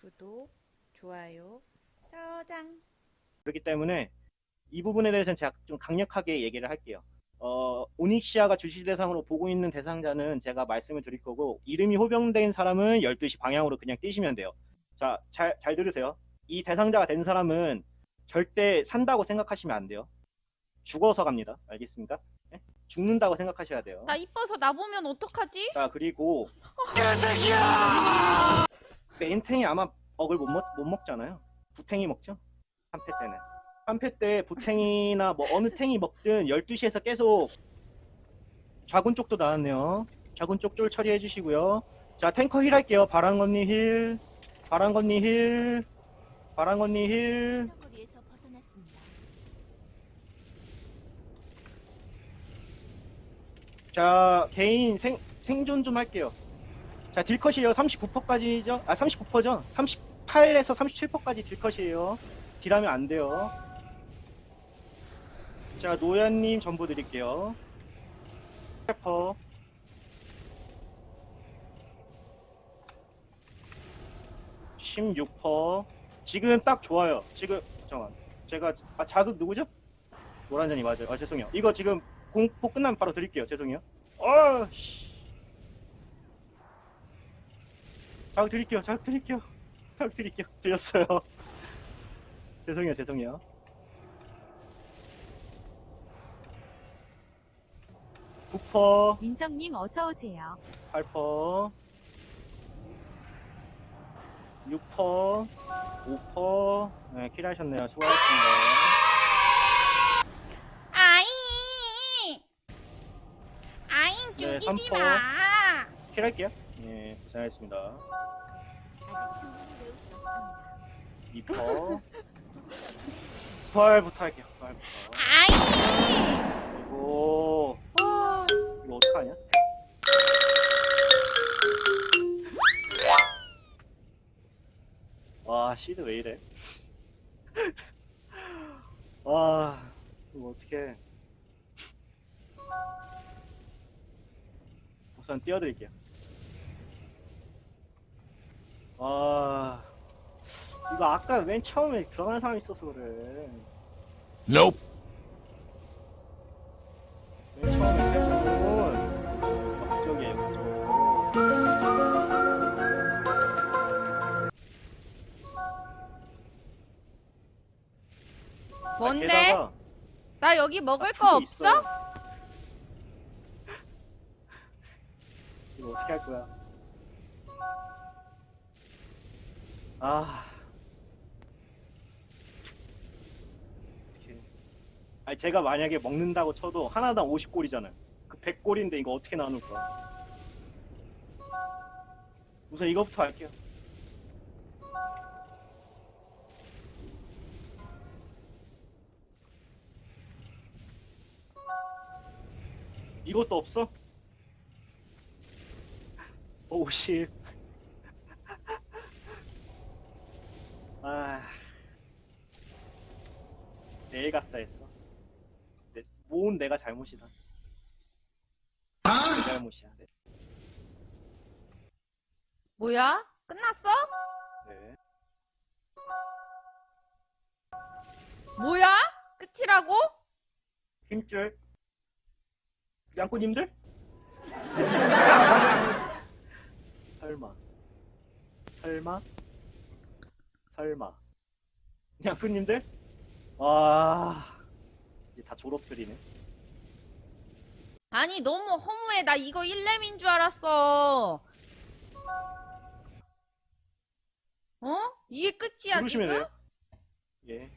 구독, 좋아요, 저장. 그렇기 때문에 이 부분에 대해서는 제가 좀 강력하게 얘기를 할게요. 어, 오닉시아가 주시 대상으로 보고 있는 대상자는 제가 말씀을 드릴 거고 이름이 호병된 사람은 12시 방향으로 그냥 뛰시면 돼요. 자, 잘, 잘 들으세요. 이 대상자가 된 사람은 절대 산다고 생각하시면 안 돼요. 죽어서 갑니다. 알겠습니까? 네? 죽는다고 생각하셔야 돼요. 나 이뻐서 나 보면 어떡하지? 자, 그리고 멘탱이 아마 억을 못, 먹, 못 먹잖아요. 부탱이 먹죠? 3패 때는. 3패 때 부탱이나 뭐 어느 탱이 먹든 12시에서 계속 좌군 쪽도 나왔네요. 좌군 쪽 쫄 처리해 주시고요. 자, 탱커 힐 할게요. 힐, 바랑언니 힐, 바랑언니 힐. 거리에서 벗어났습니다. 자, 개인 생, 생존 좀 할게요. 자, 딜컷이에요. 39%까지죠? 아, 39%죠? 38에서 37%까지 딜컷이에요. 딜하면 안 돼요. 자, 노야님 전보 드릴게요. 8%. (16%) 지금 딱 좋아요 지금 잠깐만 제가 아 자극 누구죠 노란전이 맞아요 아 죄송해요 이거 지금 공포 끝나면 바로 드릴게요. 죄송해요. 아, 씨. 자극 드릴게요. 자극 드릴게요. 자극 드릴게요. 드렸어요. 죄송해요. 죄송해요. 구퍼, 민성님 어서 오세요. 8퍼, 6퍼, 5퍼. 네, 킬하셨네요. 수고하셨습니다. 아이! 아잉 네, 죽이지 삼포. 마! 킬할게요. 예, 고생하셨습니다. 아직 충분히 배울 수 없습니다. 2퍼. 부활부터 할게요. 부활부터. 아이! 오, 와, 이거 어떡하냐? 와, 시드 왜 이래? 와, 이거 어떡해. 우선 띄워드릴게요. 와, 이거 아까 맨 처음에 들어간 사람이 있어서 그래. Nope. 맨 처음에 세분은 그쪽이에요, 그쪽. 뭔데? 게다가 나 여기 먹을 아, 거 없어? 있어요. 이거 어떻게 할 거야? 아. 어떻게. 아니, 제가 만약에 먹는다고 쳐도 하나당 50골이잖아요. 그 100골인데 이거 어떻게 나눌 거야? 우선 이거부터 할게요. 이것도 없어? 50. 아. 내일 갔어 했어. 내, 모은 내가 잘못이다. 내 잘못이야. 네. 뭐야? 끝났어? 네. 뭐야? 끝이라고? 힘줄. 양꾼님들? 설마. 설마? 설마. 양꾼님들? 와. 이제 다 졸업들이네. 아니 너무 허무해. 나 이거 1렘인 줄 알았어. 어? 이게 끝이야 누르시면 지금? 돼요. 예.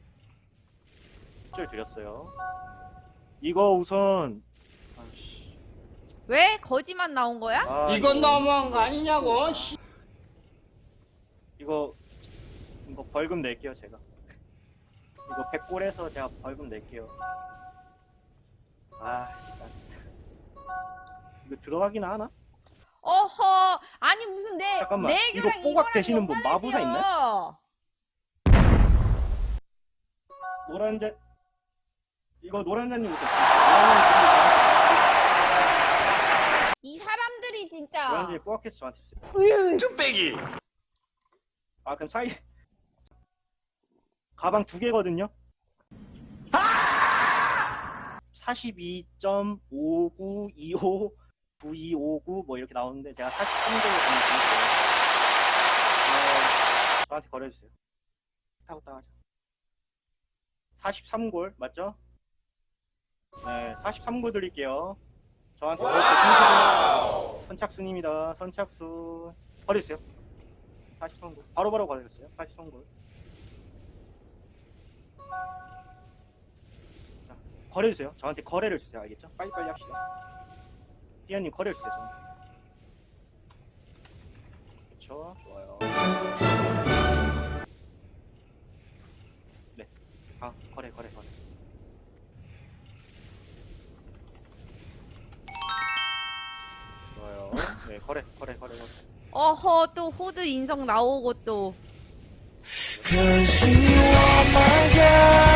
힘줄 드렸어요. 이거 우선. 아씨. 왜 거지만 나온 거야? 아, 이건 이거- 너무한 거 아니냐고. 씨. 이거 이거 벌금 낼게요 제가 이거 100골에서 제가 벌금 낼게요 아씨 짜증나 이거 들어가긴 하나? 어허. 아니 무슨 내 잠깐만, 내 이거 애교랑 뽀각 이거랑 되시는 분 연관을 마부사 있나요? 지어. 노란자 이거 노란자님 오세요 이 사람들이 진짜. 노란자님 뽀각해서 저한테 주세요 뚝배기. 아 그럼 차이 가방 두 개거든요. 42.5925 9259 뭐 이렇게 나오는데 제가 43개를 드릴게요. 어, 저한테 거래해주세요. 타고 따가자. 43골 맞죠? 네, 43골 드릴게요. 저한테 거래해주세요. 선착순입니다. 선착순 거래주세요. 43골 바로바로 거래해주세요. 43골. 자, 거래해주세요. 저한테 거래를 주세요. 알겠죠? 빨리빨리 합시다. 삐아님 거래해주세요. 저한테. 그쵸? 좋아요. 네. 아, 거래, 거래, 거래. 좋아요. 네, 거래, 거래, 거래, 거래. 어허 또 호드 인성 나오고 또 Cause you Oh my God.